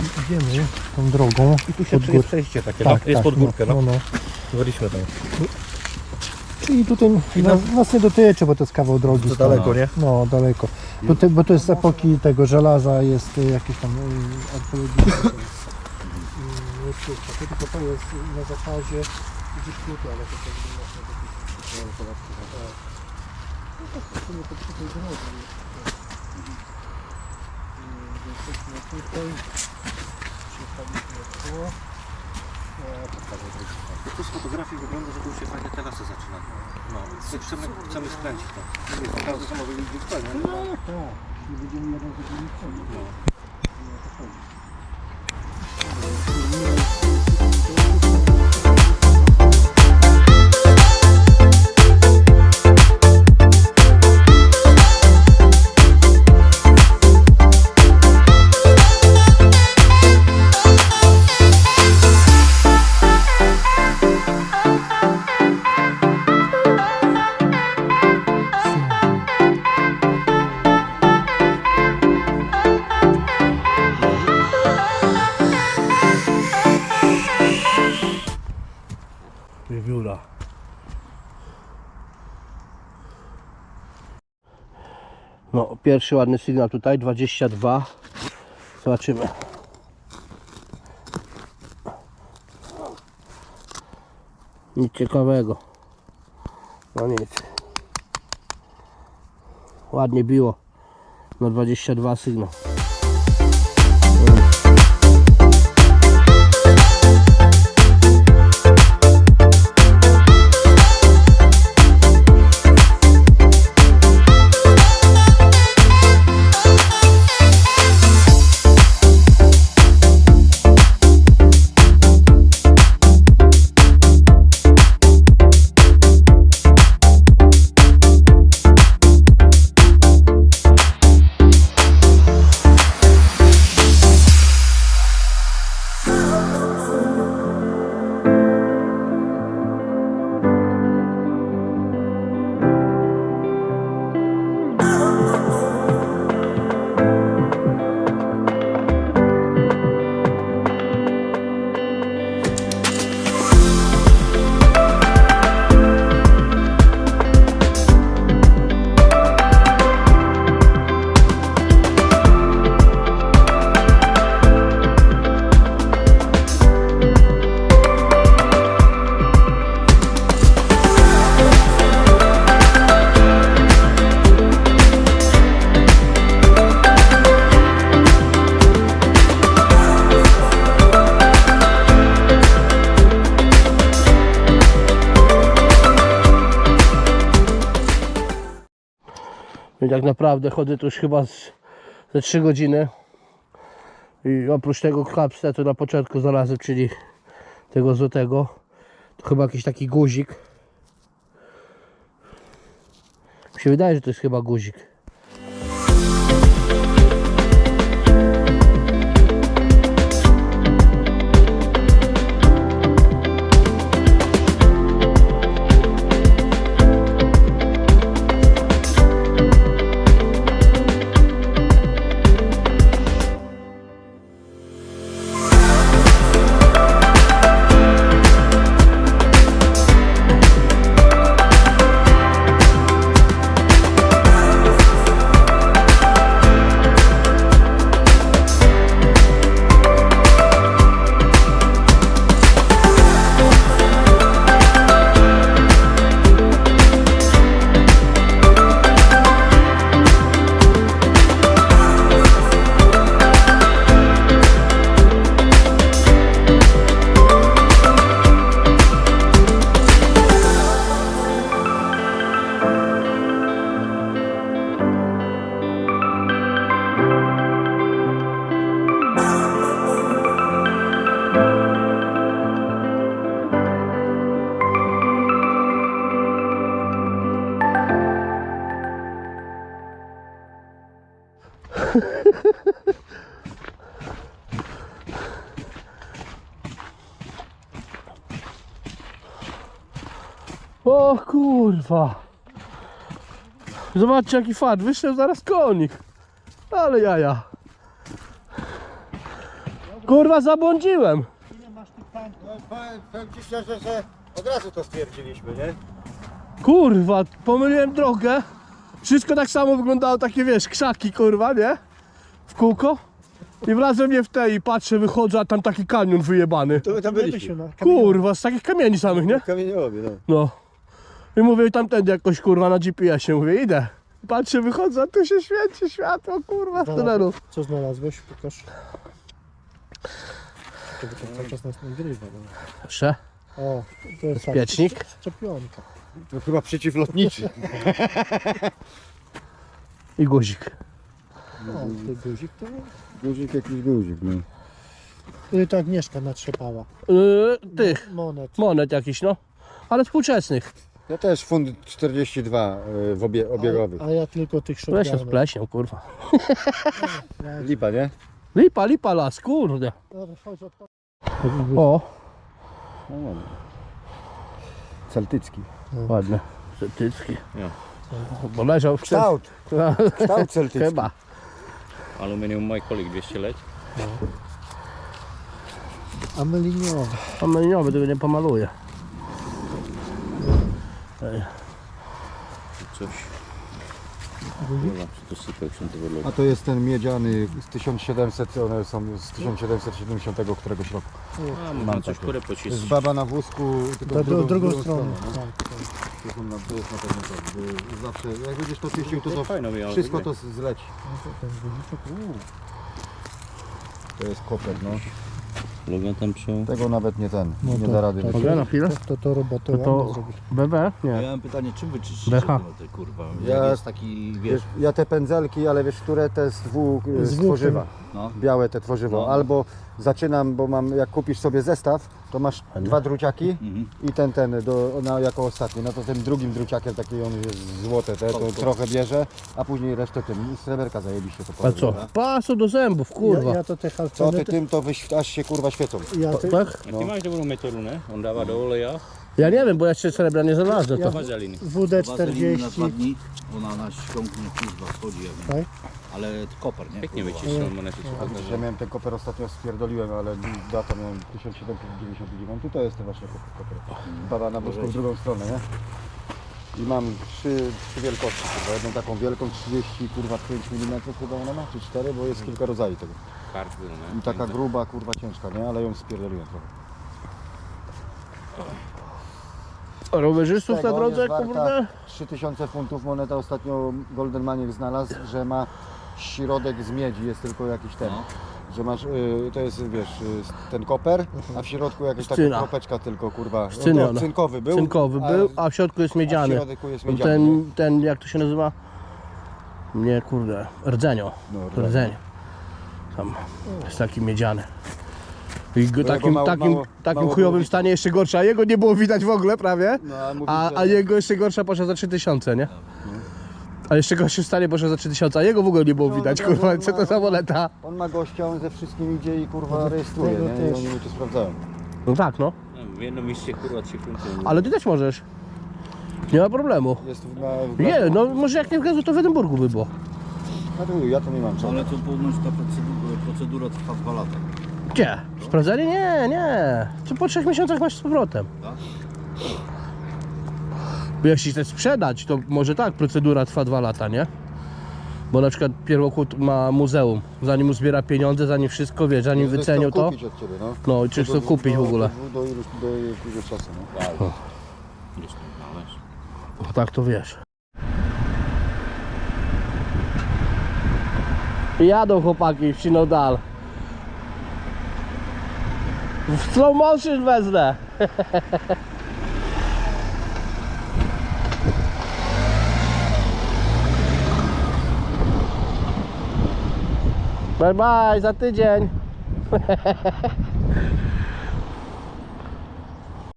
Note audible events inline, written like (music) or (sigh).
Idziemy tą drogą. I tu się Pod jest przejście takie, Tak, no? Jest tak, pod górkę, no. no, no. Byliśmy tam. Czyli tutaj nas, nas nie dotyczy, bo to jest kawał drogi. To daleko, nie? No, daleko. Bo, te, bo to jest z epoki tego żelaza, jest y, jakieś tam y, archeologiczne. y, tylko to jest na zakazie gdzieś tutaj, ale to też nie można dotyczyć. No to przy tej jest. Y, Jesteśmy tutaj. Przyjechaliśmy tu. To. To z fotografii wygląda, że tu się fajnie terasy zaczynają. No, więc chcemy, chcemy skręcić wiem, każdy samochód idzie w stanie, No tak, nie będziemy jeden z drugim wchodzić. No. Nie o to chodzi. No, pierwszy ładny sygnał tutaj, 22. Zobaczymy. Nic ciekawego. No nic. Ładnie biło. No 22 sygnał. Więc tak naprawdę chodzę tu już chyba z, ze 3 godziny. I oprócz tego klapsa, to na początku znalazłem, czyli tego złotego, to chyba jakiś taki guzik. Mi się wydaje, że to jest chyba guzik. O kurwa. Zobaczcie jaki fart, wyszedł zaraz konik. Ale jaja. Kurwa zabłądziłem. No, powiem, powiem ci szczerze, że od razu to stwierdziliśmy, nie? Kurwa, pomyliłem drogę. Wszystko tak samo wyglądało, takie wiesz, krzaki kurwa, nie? W kółko. I wlazłem mnie w te i patrzę, wychodzę, a tam taki kanion wyjebany. To my tam byliśmy. No, Kurwa, z takich kamieni samych, nie? Kamieniołowie, no. No. I mówię, tamtędy jakoś kurwa na GPS-ie, mówię, idę. Patrzę, wychodzę, a tu się świeci światło, kurwa, w tunelu. Co znalazłeś? Pokaż. To to cały czas nas nagrywa. No. Proszę, O, to jest tak, Bezpiecznik. Szczepionka. To chyba przeciwlotniczy. (laughs) i guzik. O, ty guzik to... Guzik jakiś guzik, no. Tutaj to Agnieszka natrzepała. Yy, tych, Monet. monet jakichś, no. Ale współczesnych. Ja też fund 42 y, w obie, obiegowy. A, a ja tylko tych Pleśnią z pleśnią, kurwa. (laughs) Lipa, nie? Lipa, lipa las, kurde. Dobra, chodź od... O, No, ładnie. Celtycki. ładne. Celtycki. Ja. Bo leżał w Kształt, (laughs) kształt celtycki. Chyba. Aluminium Majkolik 200 leć. A meliniowe. A meliniowy tego nie pomaluje. Coś. Czy to się. A to jest ten miedziany z 1700, one są z 1770 któregoś roku. A, mam coś, które To pocisnąć. jest baba na wózku, tylko w drugą, drugą stronę. no. Tak, tak. Na, to jest na pewno tak, bo zawsze, jak będziesz to czyścił, to, to Fajno miało wszystko to zleci. No to ten guziczek, uuu. To jest koper, no. Logan tam trzeba. Tego nawet nie ten, No nie to- da rady to- wyciąć. Mogę na chwilę? To, to, to robotę To to- zrobić. BB? Nie. Ja mam pytanie, czym wy czyścicie BH. te kurwa? Ja- jest taki, Wiesz, wiesz, ja te pędzelki, ale wiesz, które te z dwóch, y, Z z dwóch, tworzywa, no. białe te tworzywo, No. albo zaczynam, bo mam, jak kupisz sobie zestaw, to masz dwa druciaki Mhm. i ten, ten, do, na, jako ostatni, no to tym drugim druciakiem, taki on jest złote, te, to trochę bierze, a później resztę tym, sreberka zajebiście to A co? Pasu do zębów, kurwa. Ja, ja to te Co halcony... ty tym, to wyś, aż się kurwa świecą. Ja, te, Tak? A ty masz dobrą metodę, nie? On dawa do oleja, Ja nie wiem, bo ja jeszcze srebra nie znalazłem. To. Wazeliny na dwa WD-40. dni, ona na ściągnie kurwa schodzi jak Tak? Ale to koper, nie? Pięknie Kurwa. A widzisz, ja miałem ten koper ostatnio spierdoliłem, ale data miałem 1799, to jest ten właśnie koper. Baba na wózku w drugą stronę, nie? I mam trzy, trzy wielkości, kurwa. jedną taką wielką 30, kurwa 5 mm chyba ona ma, czy 4, bo jest kilka rodzajów tego. Nie? I taka gruba, kurwa ciężka, nie? Ale ją spierdoliłem trochę. Rowerzystów na drodze, kurde? 3000 funtów moneta ostatnio Golden Maniek znalazł, że ma środek z miedzi, jest tylko jakiś ten. No. Że masz, y, to jest wiesz, y, ten koper, a w środku jakaś taka Szczyna. kropeczka tylko, kurwa. Szczyna, No, no. cynkowy był. Cynkowy był, a w środku jest miedziany. środku jest miedziany. Ten, ten, jak to się nazywa? Nie, kurde, rdzenio. No. Rdzenie. Tam jest taki miedziany. I go, No, takim, mało- takim, mało- takim mało chujowym stanie jeszcze gorsza, a jego nie było widać w ogóle prawie. No, a A, jego jeszcze gorsza poszła za 3000, nie? A jeszcze gorszy stanie poszła za 3000, a jego w ogóle nie było No, widać, no, kurwa, no, co to no. za moneta? On ma gościa, on ze wszystkim idzie i kurwa rejestruje, tego nie? I oni mu to sprawdzają. No tak, no. W jednym mieście kurwa 3 funty. Ale ty też możesz. Nie ma problemu. Jest w, na, w Nie, no może jak nie w gazu, to w Edynburgu by było. Ja to nie mam czego. Ale to ponoć ta procedura, procedura trwa dwa lata. Gdzie? Sprawdzenie? Nie, nie. Co po trzech miesiącach masz z powrotem. Tak? Bo jeśli chcesz sprzedać, to może tak, procedura trwa dwa lata, nie? Bo na przykład Pierwochód ma muzeum. Zanim uzbiera pieniądze, zanim wszystko, wie, zanim Chcesz wycenią to. kupić od ciebie, no. No i czy Do- kupić w do- ogóle. Do, do, iluś, do jakiegoś czasu, no. Znaleźć. O, tak to wiesz. Jadą chłopaki w Sinodal. W slow motion wezmę. Bye bye, za tydzień. (laughs)